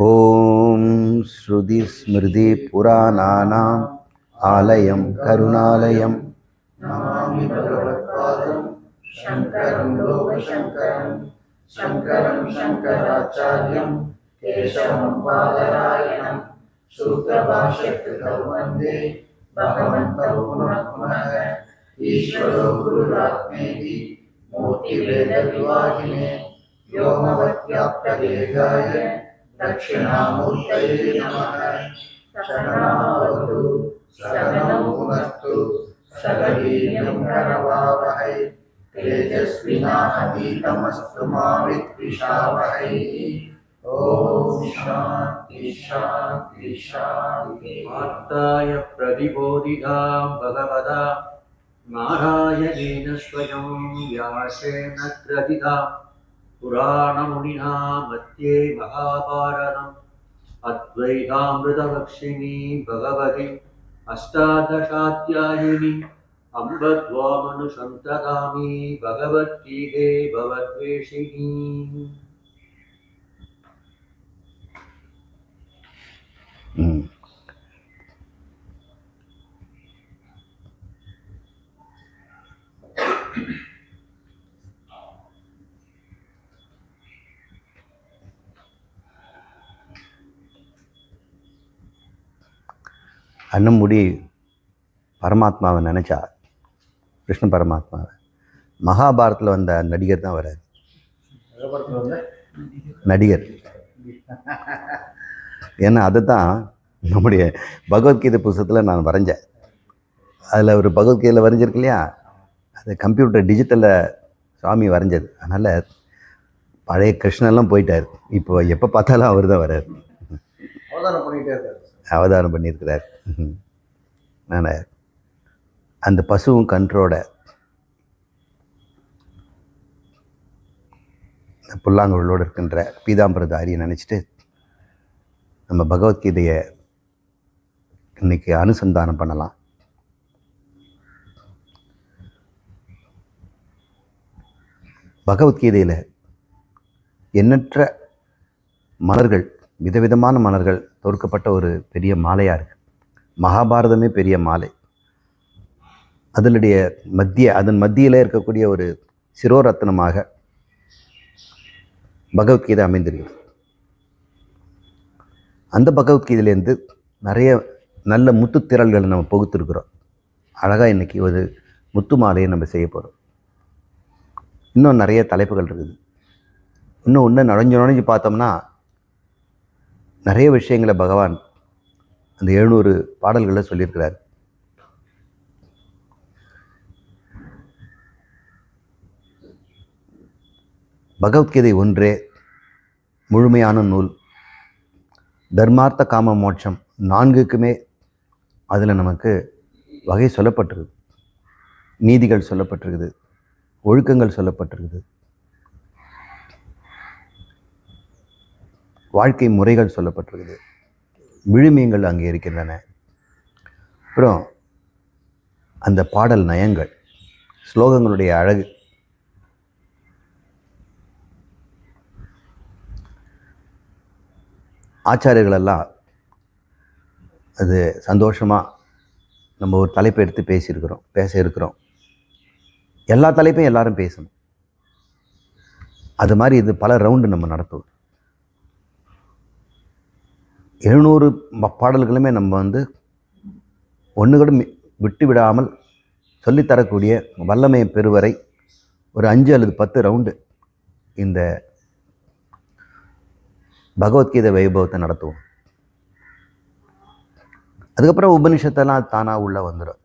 ॐ श्रुतिस्मृतिपुराणानाम् आलयं करुणालयं नमामि भगवत्पादं शङ्करं लोकशङ्करं शङ्करं शङ्कराचार्यं केशवं बादरायणं सूत्रभाष्यकृतौ वन्दे भगवन्तौ पुनः पुनः ईश्वरो गुरुरात्मेति मूर्तिवेदविवाहिने व्योमवत्याप्तवेगाय दक्षिणामूर्तये नमः शरणावतु शरणौ पुनस्तु सकवीर्यं करवावहै तेजस्विनाधीतमस्तु मा वार्ताय प्रतिबोधितां भगवता नारायणेन स्वयं व्यासेन ग्रथिता पुराणमुनिना मध्ये महाभारतम् अद्वैतामृतलक्ष्मी भगवति अष्टादशाध्यायिनि अम्बद्वामनुसन्ततामि भगवद्गीते भवद्वेषिणी ம். முடி பரமாத்மாவை நினச்சா கிருஷ்ண பரமாத்மாவை. மகாபாரத்தில் வந்த நடிகர் தான் வராது நடிகர். ஏன்னா அதை தான் நம்முடைய பகவத்கீதை புஸ்தகத்தில் நான் வரைஞ்சேன். அதில் ஒரு பகவத்கீதையில் வரைஞ்சிருக்கு இல்லையா? அது கம்ப்யூட்டர் டிஜிட்டலில் சுவாமி வரைஞ்சது. அதனால் பழைய கிருஷ்ணெல்லாம் போயிட்டார். இப்போ எப்போ பார்த்தாலும் அவர் தான் வரார் அவதாரம் இருக்கார். அவதாரம் பண்ணியிருக்கிறார். நான் அந்த பசுவும் கன்றோட புல்லாங்குழலோடு இருக்கின்ற பீதாம்பரதாரியை நினச்சிட்டு நம்ம பகவத்கீதையை இன்னைக்கு அனுசந்தானம் பண்ணலாம். பகவத்கீதையில் எண்ணற்ற மலர்கள் விதவிதமான மலர்கள் தொடுக்கப்பட்ட ஒரு பெரிய மாலையாக இருக்குது மகாபாரதமே பெரிய மாலை. அதனுடைய மத்திய அதன் மத்தியில் இருக்கக்கூடிய ஒரு சிரோரத்னமாக பகவத்கீதை அமைந்திருக்கிறது. அந்த பகவத்கீதையிலேருந்து நிறைய நல்ல முத்து திரள்களை நம்ம பகுத்திருக்கிறோம். அழகாக இன்றைக்கி ஒரு முத்து மாலையை நம்ம செய்ய போகிறோம் இன்னும் நிறைய தலைப்புகள் இருக்குது. இன்னும் ஒன்று நுழைஞ்சு நுழைஞ்சு பார்த்தோம்னா நிறைய விஷயங்களை பகவான் அந்த எழுநூறு பாடல்களில் சொல்லியிருக்கிறார். பகவத்கீதை ஒன்றே முழுமையான நூல். தர்மார்த்த காம மோட்சம் நான்குக்குமே அதில் நமக்கு வகை சொல்லப்பட்டிருக்குது. நீதிகள் சொல்லப்பட்டிருக்குது. ஒழுக்கங்கள் சொல்லப்பட்டிருக்குது. வாழ்க்கை முறைகள் சொல்லப்பட்டிருக்குது. விழுமியங்கள் அங்கே இருக்கின்றன. அப்புறம் அந்த பாடல் நயங்கள் ஸ்லோகங்களுடைய அழகு. ஆச்சாரியர்களெல்லாம் அது சந்தோஷமாக நம்ம ஒரு தலைப்பை எடுத்து பேசியிருக்கிறோம் பேச இருக்கிறோம். எல்லா தலைப்பையும் எல்லாரும் பேசணும். அது மாதிரி இது பல ரவுண்டு நம்ம நடத்துவோம். எழுநூறு பாடல்களுமே நம்ம வந்து ஒன்று கூட விட்டு விடாமல் சொல்லித்தரக்கூடிய வல்லமை பெறுவரை ஒரு அஞ்சு அல்லது பத்து ரவுண்டு இந்த பகவத்கீதை வைபவத்தை நடத்துவோம். அதுக்கப்புறம் உபனிஷத்தெல்லாம் தானாக உள்ளே வந்துடும்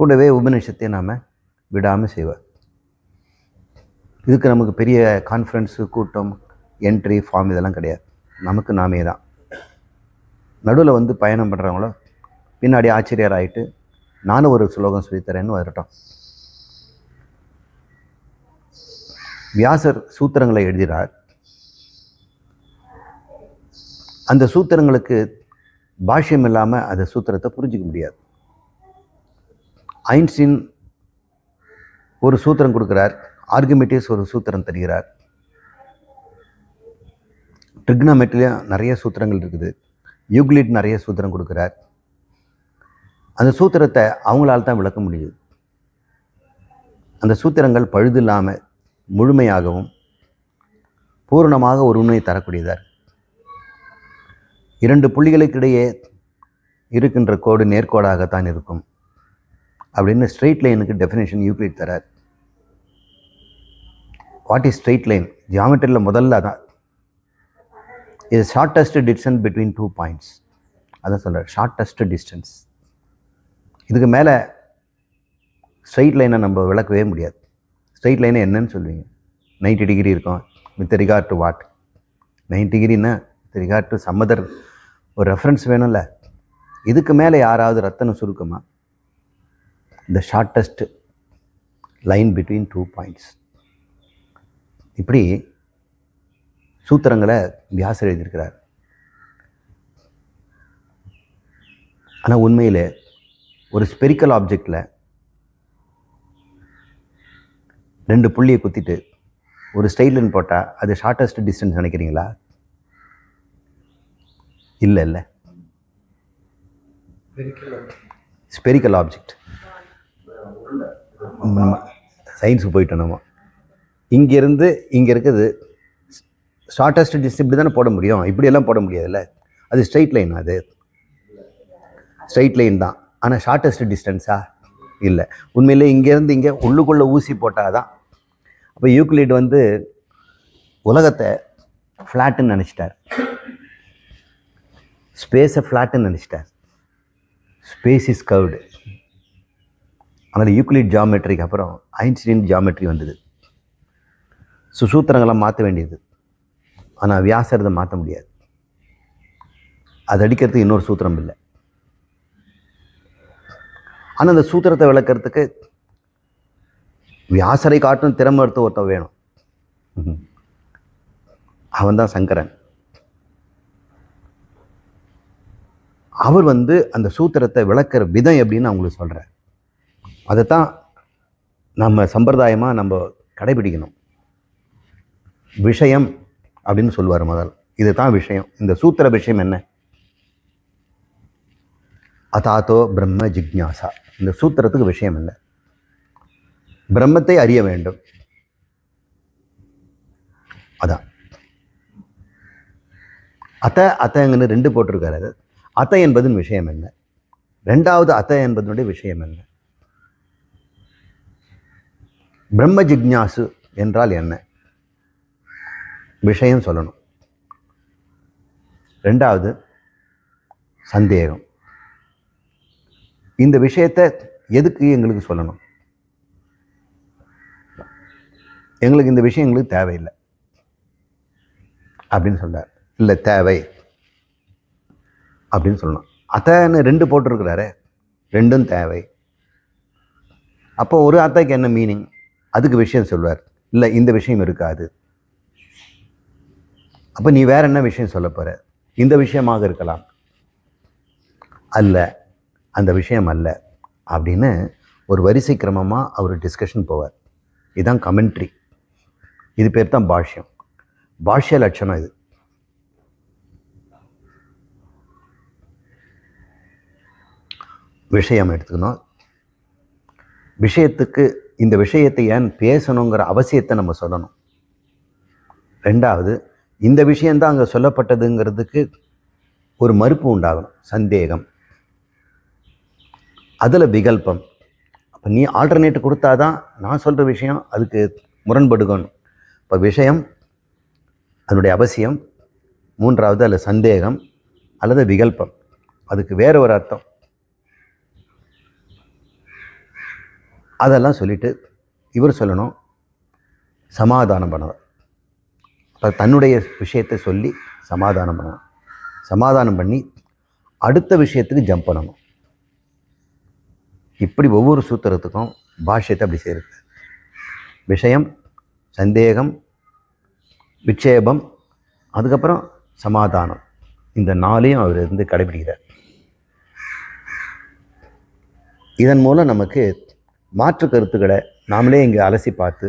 கூடவே உபனிஷத்தை நாம் விடாமல் செய்வார் இதுக்கு நமக்கு பெரிய கான்ஃபரன்ஸு கூட்டம் என்ட்ரி ஃபார்ம் இதெல்லாம் கிடையாது. நமக்கு நாமே தான் நடுவில் வந்து பயணம் பண்ணுறவங்கள பின்னாடி ஆச்சரியர் ஆகிட்டு நானும் ஒரு ஸ்லோகம் சொல்லித்தரேன்னு வரட்டும் வியாசர் சூத்திரங்களை எழுதினார் அந்த சூத்திரங்களுக்கு பாஷ்யம் இல்லாமல் அந்த சூத்திரத்தை புரிஞ்சிக்க முடியாது. ஐன்ஸ்டீன் ஒரு சூத்திரம் கொடுக்குறார். ஆர்குமெட்டிஸ் ஒரு சூத்திரம் தருகிறார். ட்ரிக்னாமெட்ரிலையும் நிறைய சூத்திரங்கள் இருக்குது. யூக்ளிட் நிறைய சூத்திரம் கொடுக்குறார். அந்த சூத்திரத்தை அவங்களால தான் விளக்க முடியுது. அந்த சூத்திரங்கள் பழுதில்லாமல் முழுமையாகவும் பூரணமாக ஒரு உண்மையை தரக்கூடியதார். இரண்டு புள்ளிகளுக்கிடையே இருக்கின்ற கோடு நேர்கோடாகத்தான் இருக்கும். அப்படின்னு ஸ்ட்ரெயிட் லைனுக்கு டெஃபினேஷன் யூக்ளிட் தரார். வாட் இஸ் ஸ்ட்ரெயிட் லைன் ஜியாமெட்ரியில் முதல்ல அதான் இது shortest distance between two points அதான் சொல்கிறார் ஷார்ட்டஸ்ட் டிஸ்டன்ஸ் இதுக்கு மேலே ஸ்ட்ரைட் லைனை நம்ம விளக்கவே முடியாது. ஸ்ட்ரெயிட் லைனை என்னன்னு சொல்லுவீங்க. 90 டிகிரி இருக்கும். With regard to what 90 டிகிரின்னா with regard to some other ஒரு ரெஃபரன்ஸ் வேணும்ல. இதுக்கு மேலே யாராவது ரத்தனம் சுருக்கமா? இந்த shortest line between two points இப்படி சூத்திரங்களை வியாசர் எழுதியிருக்கிறார். ஆனால் உண்மையில் ஒரு ஸ்பெரிக்கல் ஆப்ஜெக்டில் ரெண்டு புள்ளியை குத்திட்டு ஒரு ஸ்டைலுன்னு போட்டால் அது ஷார்ட்டஸ்ட் டிஸ்டன்ஸ் நினைக்கிறீங்களா? இல்லை இல்லை. ஸ்பெரிக்கல் ஆப்ஜெக்ட் சயின்ஸுக்கு போயிட்டோம் நம்ம. இங்கேருந்து இங்கே இருக்குது ஷார்ட்டஸ்ட் டிஸ்டன்ஸ் இப்படி தானே போட முடியும்? இப்படியெல்லாம் போட முடியாதுல்ல? அது ஸ்ட்ரைட் லைன் அது. ஸ்ட்ரைட் லைன் தான். ஆனால் ஷார்ட்டஸ்ட் டிஸ்டன்ஸா இல்லை. உண்மையிலே இங்கேருந்து இங்கே உள்ளுக்குள்ளே ஊசி போட்டால் தான் அப்போ யூக்ளிட் வந்து உலகத்தை ஃப்ளாட்டுன்னு நினச்சிட்டார். ஸ்பேஸை ஃப்ளாட்டுன்னு நினச்சிட்டார். ஸ்பேஸ் இஸ் கர்வ்டு அதனால் யூக்ளிட் ஜாமெட்ரிக்கு அப்புறம் ஐன்ஸ்டீன் ஜாமெட்ரி வந்தது. சுசூத்திரங்களாம் மாற்ற வேண்டியது. ஆனால் வியாசரதை மாற்ற முடியாது. அது அடிக்கிறதுக்கு இன்னொரு சூத்திரம் இல்லை. ஆனால் அந்த சூத்திரத்தை விளக்கிறதுக்கு வியாசரை காட்டும் திறமை எடுத்து ஒருத்தன் வேணும். அவன் தான் சங்கரன். அவர் வந்து அந்த சூத்திரத்தை விளக்கிற விதம் எப்படின்னு அவங்களுக்கு சொல்கிறார் அதைத்தான் நம்ம சம்பிரதாயமாக நம்ம கடைபிடிக்கணும். விஷயம் அப்படின்னு சொல்லுவார் முதல். இதுதான் விஷயம். இந்த சூத்திர விஷயம் என்ன? அதாத்தோ பிரம்ம ஜிக்ஞாசா. இந்த சூத்திரத்துக்கு விஷயம் என்ன? பிரம்மத்தை அறிய வேண்டும். அதான். அத்த அத்தங்கன்னு ரெண்டு போட்டிருக்காரு அத்த என்பதன் விஷயம் என்ன? ரெண்டாவது அத்த என்பதனுடைய விஷயம் என்ன? பிரம்ம ஜிக்ஞாசு என்றால் என்ன? விஷயம் சொல்லணும். ரெண்டாவது சந்தேகம். இந்த விஷயத்தை எதுக்கு எங்களுக்கு சொல்லணும்? எங்களுக்கு இந்த விஷயம் எங்களுக்கு தேவையில்லை. அப்படின்னு சொன்னார் இல்லை தேவை. அப்படின்னு சொல்லணும். அத்தைன்னு ரெண்டு போட்டிருக்கிறாரு ரெண்டும் தேவை. அப்போ ஒரு அத்தைக்கு என்ன மீனிங் அதுக்கு விஷயம் சொல்வார். இல்லை இந்த விஷயம் இருக்காது. அப்போ நீ வேற என்ன விஷயம் சொல்ல போகிற இந்த விஷயமாக இருக்கலாம். அல்ல அந்த விஷயம் அல்ல அப்படின்னு ஒரு வரிசை கிரமமாக அவர் டிஸ்கஷன் போவார். இதுதான் கமெண்ட்ரி இது பேர் தான் பாஷ்யம். பாஷ்ய லட்சணம் இது. விஷயம் எடுத்துக்கணும். விஷயத்துக்கு இந்த விஷயத்தை ஏன் பேசணுங்கிற அவசியத்தை நம்ம சொல்லணும். ரெண்டாவது இந்த விஷயந்தான் அங்கே சொல்லப்பட்டதுங்கிறதுக்கு ஒரு மறுப்பு உண்டாகணும். சந்தேகம். அதில் விகல்பம். அப்போ நீ ஆல்டர்னேட் கொடுத்தாதான் நான் சொல்கிற விஷயம் அதுக்கு முரண்படுகணும். இப்போ விஷயம் அதனுடைய அவசியம் மூன்றாவது அதில் சந்தேகம் அல்லது விகல்பம். அதுக்கு வேற ஒரு அர்த்தம். அதெல்லாம் சொல்லிவிட்டு இவர் சொல்லணும் சமாதானம் பண்ணவர் தன்னுடைய விஷயத்தை சொல்லி சமாதானம் பண்ணணும். சமாதானம் பண்ணி அடுத்த விஷயத்துக்கு ஜம்ப் பண்ணணும். இப்படி ஒவ்வொரு சூத்திரத்துக்கும் பாஷ்யத்தை அப்படி செய்கிறது விஷயம் சந்தேகம் விட்சேபம் அதுக்கப்புறம் சமாதானம். இந்த நாளையும் அவர் இருந்து கடைபிடிக்கிறார். இதன் மூலம் நமக்கு மாற்று கருத்துக்களை நாமளே இங்கே அலசி பார்த்து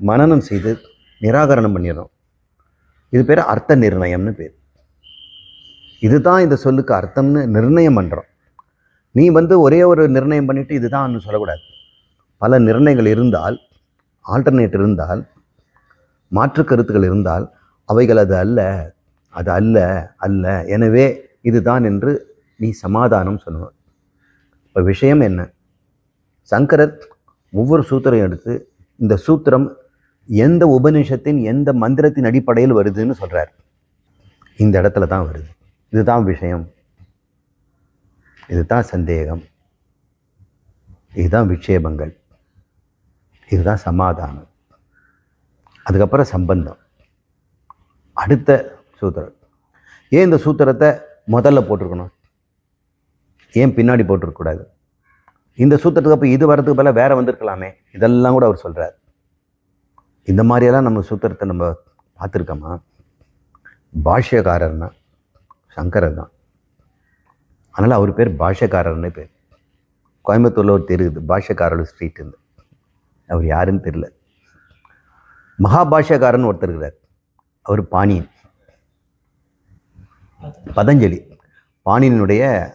மனனம் செய்து நிராகரணம் பண்ணிடுறோம் இது பேர் அர்த்த நிர்ணயம்னு பேர். இதுதான் இந்த சொல்லுக்கு அர்த்தம்னு நிர்ணயம் பண்ணுறோம் நீ வந்து ஒரே ஒரு நிர்ணயம் பண்ணிவிட்டு இதுதான் சொல்லக்கூடாது. பல நிர்ணயங்கள் இருந்தால் ஆல்டர்னேட் இருந்தால் மாற்று கருத்துக்கள் இருந்தால் அவைகள் அது அல்ல அது அல்ல அல்ல. எனவே இதுதான் என்று நீ சமாதானம் சொல்லுவார் இப்போ விஷயம் என்ன? சங்கரர் ஒவ்வொரு சூத்திரம் எடுத்து இந்த சூத்திரம் எந்த உபநிஷத்தின் எந்த மந்திரத்தின் அடிப்படையில் வருதுன்னு சொல்கிறார் இந்த இடத்துல தான் வருது. இதுதான் விஷயம். இதுதான் சந்தேகம். இதுதான் விக்ஷேபங்கள். இதுதான் சமாதானம். அதுக்கப்புறம் சம்பந்தம். அடுத்த சூத்திரம். ஏன் இந்த சூத்திரத்தை முதல்ல போட்டிருக்கணும்? ஏன் பின்னாடி போட்டிருக்கக்கூடாது? இந்த சூத்திரத்துக்கு அப்போ இது வரதுக்கு பதிலாக வேறு வந்திருக்கலாமே. இதெல்லாம் கூட அவர் சொல்கிறார் இந்த மாதிரியெல்லாம் நம்ம சூத்திரத்தை நம்ம பார்த்துருக்கோமா? பாஷ்யக்காரர்னா சங்கரர் தான். அதனால் அவர் பேர் பாஷ்யக்காரர்னு பேர். கோயம்புத்தூரில் ஒரு தெரு இது பாஷ்யக்காரர் ஸ்ட்ரீட் இருந்து அவர் யாருன்னு தெரியல. மகாபாஷ்யக்காரன் ஒருத்தர் இருக்கிறார். அவர் பாணியன். பதஞ்சலி. பாணியனுடைய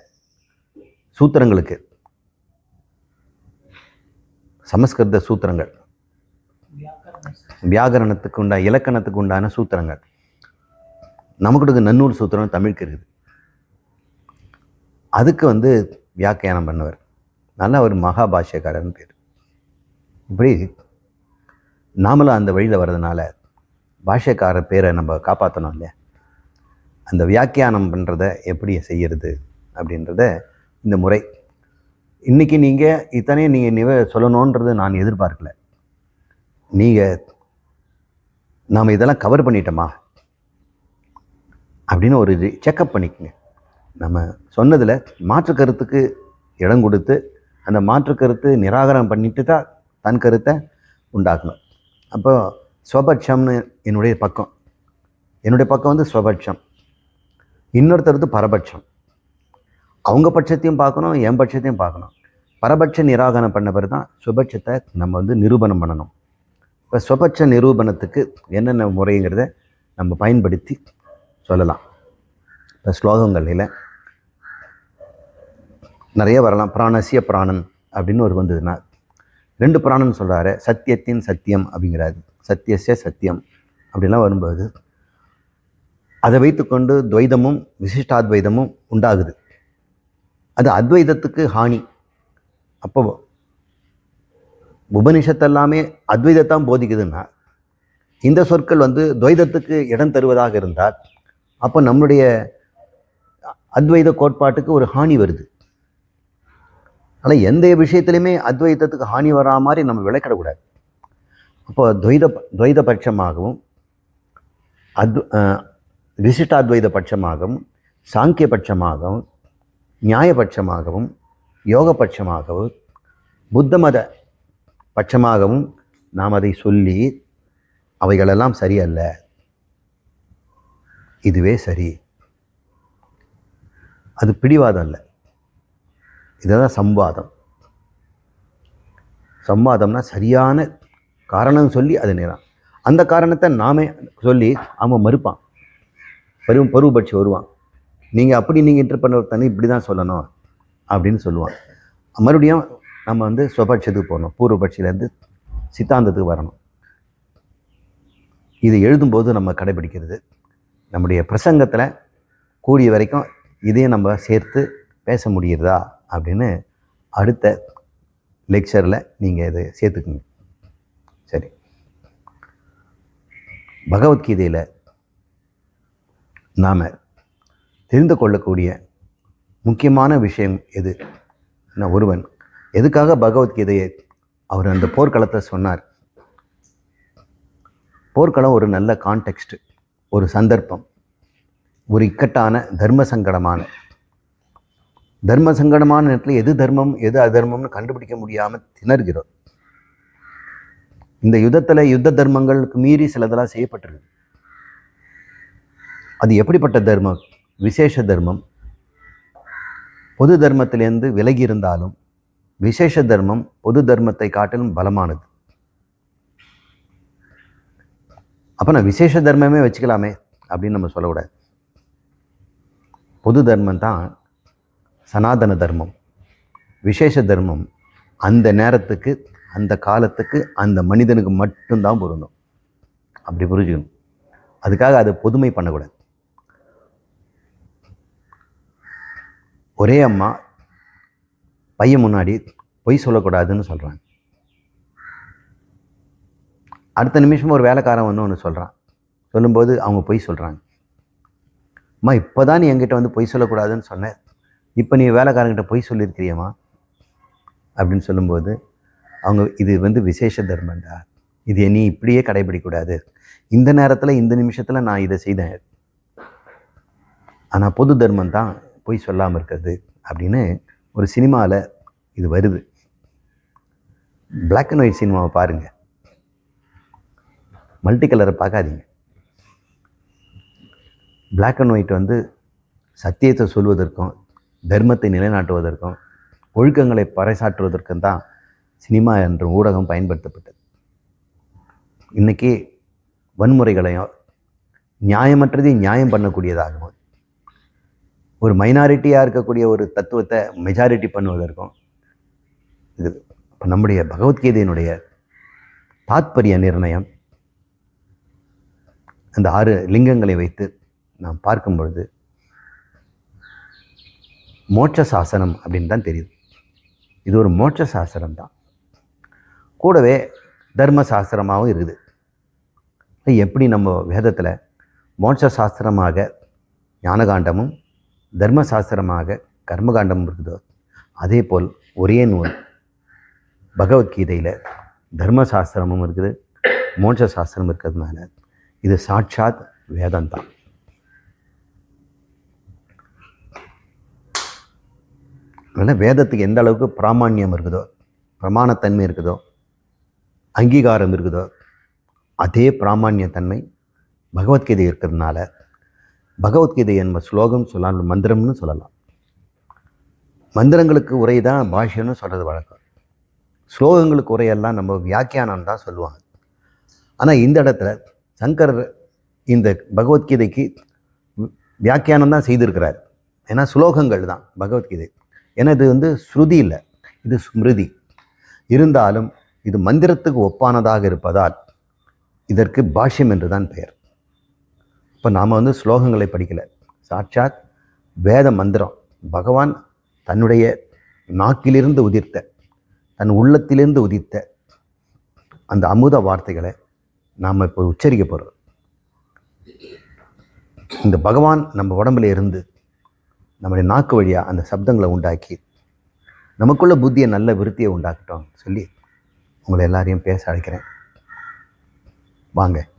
சூத்திரங்களுக்கு. சமஸ்கிருத சூத்திரங்கள். வியாகரணத்துக்கு உண்டா இலக்கணத்துக்கு உண்டான சூத்திரங்கள். நமக்கு நன்னூல் சூத்திரம் தமிழுக்கு இருக்குது. அதுக்கு வந்து வியாக்கியானம் பண்ணவர். நல்ல அவர் மகாபாஷ்யக்காரன் பேர். இப்படி நாமளும் அந்த வழியில் வர்றதுனால பாஷ்யக்கார பேரை நம்ம காப்பாற்றணும் இல்லையா? அந்த வியாக்கியானம் பண்ணுறத எப்படி செய்யறது அப்படின்றத இந்த முறை. இன்றைக்கி நீங்கள் இத்தனையும் நீங்கள் நிவ சொல்லணுன்றது நான் எதிர்பார்க்கல. நீங்கள் நாம் இதெல்லாம் கவர் பண்ணிட்டோமா? அப்படின்னு ஒரு செக்கப் பண்ணிக்கோங்க. நம்ம சொன்னதில் மாற்று கருத்துக்கு இடம் கொடுத்து அந்த மாற்று கருத்து நிராகரம் பண்ணிட்டு தான் தன் கருத்தை உண்டாக்கணும். அப்போ ஸ்வபட்சம்னு என்னுடைய பக்கம். என்னுடைய பக்கம் வந்து ஸ்வபட்சம். இன்னொருத்தருக்கு பரபட்சம். அவங்க பட்சத்தையும் பார்க்கணும் என் பட்சத்தையும் பார்க்கணும். பரபட்ச நிராகரணம் பண்ண பிறகு தான் சுபட்சத்தை நம்ம வந்து நிரூபணம் பண்ணணும். இப்போ ஸ்வபட்ச நிரூபணத்துக்கு என்னென்ன முறைங்கிறத நம்ம பயன்படுத்தி சொல்லலாம். இப்போ ஸ்லோகங்களில் நிறைய வரலாம். பிராணசிய பிராணன் அப்படின்னு ஒரு வந்ததுன்னா ரெண்டு பிராணன் சொல்கிறாரு சத்தியத்தின் சத்தியம் அப்படிங்கிறாரு. சத்தியசிய சத்தியம் அப்படிலாம் வரும்போது அதை வைத்துக்கொண்டு துவைதமும் விசிஷ்டாத்வைதமும் உண்டாகுது. அது அத்வைதத்துக்கு ஹானி. அப்போ உபனிஷத்தெல்லாமே அத்வைதத்தான் போதிக்குதுன்னா இந்த சொற்கள் வந்து துவைதத்துக்கு இடம் தருவதாக இருந்தால் அப்போ நம்முடைய அத்வைத கோட்பாட்டுக்கு ஒரு ஹானி வருது. ஆனால் எந்த விஷயத்துலையுமே அத்வைதத்துக்கு ஹானி வரா மாதிரி நம்ம விளக்கிடக்கூடாது அப்போ துவைத துவைத பட்சமாகவும் அத் விசிஷ்டாத்வைத பட்சமாகவும் சாங்கிய பட்சமாகவும் நியாயபட்சமாகவும் யோகபட்சமாகவும் புத்த மத பட்சமாகவும் நாம் அதை சொல்லி அவைகளெல்லாம் சரியல்ல. இதுவே சரி. அது பிடிவாதம் இல்லை. இதுதான் சம்வாதம். சம்வாதம்னா சரியான காரணம் சொல்லி அது நேரம். அந்த காரணத்தை நாமே சொல்லி அவன் மறுப்பான். பருவ பருவபட்சி வருவான். நீங்கள் அப்படி நீங்கள் இன்டர் பண்ண தண்ணி இப்படி தான் சொல்லணும் அப்படின்னு சொல்லுவான். மறுபடியும் நம்ம வந்து சுபட்சத்துக்கு போகணும். பூர்வபட்சியிலேருந்து சித்தாந்தத்துக்கு வரணும். இது எழுதும்போது நம்ம கடைபிடிக்கிறது நம்முடைய பிரசங்கத்தில் கூடிய வரைக்கும் இதையும் நம்ம சேர்த்து பேச முடிகிறதா அப்படின்னு அடுத்த லெக்சரில் நீங்கள் இதை சேர்த்துக்குங்க. சரி. பகவத்கீதையில் நாம் தெரிந்து கொள்ளக்கூடிய முக்கியமான விஷயம் எது? ஒருவன் எதுக்காக பகவத்கீதையை அவர் அந்த போர்க்களத்தை சொன்னார்? போர்க்களம் ஒரு நல்ல கான்டெக்ஸ்ட் ஒரு சந்தர்ப்பம் ஒரு இக்கட்டான தர்ம சங்கடமான தர்ம சங்கடமான நேரத்தில் எது தர்மம் எது அதர்மம்னு கண்டுபிடிக்க முடியாமல் திணறுகிறோம். இந்த யுத்தத்தில் யுத்த தர்மங்களுக்கு மீறி சிலதெல்லாம் செய்யப்பட்டிருக்கு. அது எப்படிப்பட்ட தர்மம்? விசேஷ தர்மம். பொது தர்மத்திலேருந்து விலகி இருந்தாலும் விசேஷ தர்மம் பொது தர்மத்தை காட்டிலும் பலமானது. அப்போ நான் விசேஷ தர்மமே வச்சுக்கலாமே அப்படின்னு நம்ம சொல்லக்கூடாது. பொது தர்மம் தான் சனாதன தர்மம். விசேஷ தர்மம் அந்த நேரத்துக்கு அந்த காலத்துக்கு அந்த மனிதனுக்கு மட்டும்தான் பொருந்தும். அப்படி புரிஞ்சுக்கணும். அதுக்காக அதை பொதுமை பண்ணக்கூடாது. ஒரே அம்மா பையன் முன்னாடி பொய் சொல்லக்கூடாதுன்னு சொல்கிறாங்க அடுத்த நிமிஷம் ஒரு வேலைக்காரன் வந்து ஒன்று சொல்கிறான் சொல்லும்போது அவங்க பொய் சொல்கிறாங்க அம்மா இப்போ தான் நீ என்கிட்ட வந்து பொய் சொல்லக்கூடாதுன்னு சொன்னேன் இப்போ நீ வேலைக்காரங்கிட்ட பொய் சொல்லியிருக்கிறியம்மா? அப்படின்னு சொல்லும்போது அவங்க இது வந்து விசேஷ தர்மண்டா இது நீ இப்படியே கடைபிடிக்கக்கூடாது. இந்த நேரத்தில் இந்த நிமிஷத்தில் நான் இதை செய்தேன். ஆனால் பொது தர்மம் தான் பொய் சொல்லாமல் இருக்கிறது அப்படின்னு ஒரு சினிமாவில் இது வருது. பிளாக் அண்ட் ஒயிட் சினிமாவை பாருங்கள் மல்டி கலரை பார்க்காதீங்க. பிளாக் அண்ட் ஒயிட் வந்து சத்தியத்தை சொல்வதற்கும் தர்மத்தை நிலைநாட்டுவதற்கும் ஒழுக்கங்களை பறைசாற்றுவதற்கும் தான் சினிமா என்ற ஊடகம் பயன்படுத்தப்பட்டது. இன்றைக்கி வன்முறைகளையும் நியாயமற்றதை நியாயம் பண்ணக்கூடியதாகவும் ஒரு மைனாரிட்டியாக இருக்கக்கூடிய ஒரு தத்துவத்தை மெஜாரிட்டி பண்ணுவதற்கும் இது இப்போ நம்முடைய பகவத்கீதையினுடைய தாத்பரிய நிர்ணயம். அந்த ஆறு லிங்கங்களை வைத்து நாம் பார்க்கும் பொழுது மோட்ச சாசனம் அப்படின்னு தான் தெரியுது. இது ஒரு மோட்ச சாஸ்திரம் தான் கூடவே தர்ம சாஸ்திரமாகவும் இருக்குது எப்படி நம்ம வேதத்தில் மோட்ச சாஸ்திரமாக ஞானகாண்டமும் தர்ம சாஸ்திரமாக இருக்குதோ. அதே போல் ஒரே நூல் பகவத்கீதையில் தர்ம சாஸ்திரமும் இருக்குது மோட்ச சாஸ்திரம் இருக்கிறதுனால இது சாட்சாத் வேதம் தான் அதனால் வேதத்துக்கு எந்த அளவுக்கு பிராமாண்யம் இருக்குதோ பிரமாணத்தன்மை இருக்குதோ அங்கீகாரம் இருக்குதோ அதே பிராமாண்யத்தன்மை பகவத்கீதை இருக்கிறதுனால பகவத்கீதை என்ப ஸ்லோகம் சொல்லலாம் மந்திரம்னு சொல்லலாம். மந்திரங்களுக்கு உரை தான் பாஷ்யம்னு சொல்கிறது வழக்கம். ஸ்லோகங்களுக்கு உரையெல்லாம் நம்ம வியாக்கியானம் தான் சொல்லுவாங்க. ஆனால் இந்த இடத்துல சங்கர் இந்த பகவத்கீதைக்கு வியாக்கியானம் தான் செய்திருக்கிறார். ஏன்னா ஸ்லோகங்கள் தான் பகவத்கீதை. ஏன்னா இது வந்து ஸ்ருதி இல்லை இது ஸ்மிருதி. இருந்தாலும் இது மந்திரத்துக்கு ஒப்பானதாக இருப்பதால் இதற்கு பாஷ்யம் என்று தான் பெயர். இப்போ நாம் வந்து ஸ்லோகங்களை படிக்கலை. சாட்சாத் வேத மந்திரம். பகவான் தன்னுடைய நாக்கிலிருந்து உதிர்த்த தன் உள்ளத்திலிருந்து உதித்த அந்த அமுத வார்த்தைகளை நாம் இப்போ உச்சரிக்க போகிறோம் இந்த பகவான் நம்ம உடம்புல இருந்து நம்முடைய நாக்கு வழியாக அந்த சப்தங்களை உண்டாக்கி நமக்குள்ள புத்தியை நல்ல விருத்தியை உண்டாக்கட்டும் சொல்லி உங்களை எல்லாரையும் பேச அழைக்கிறேன். வாங்க.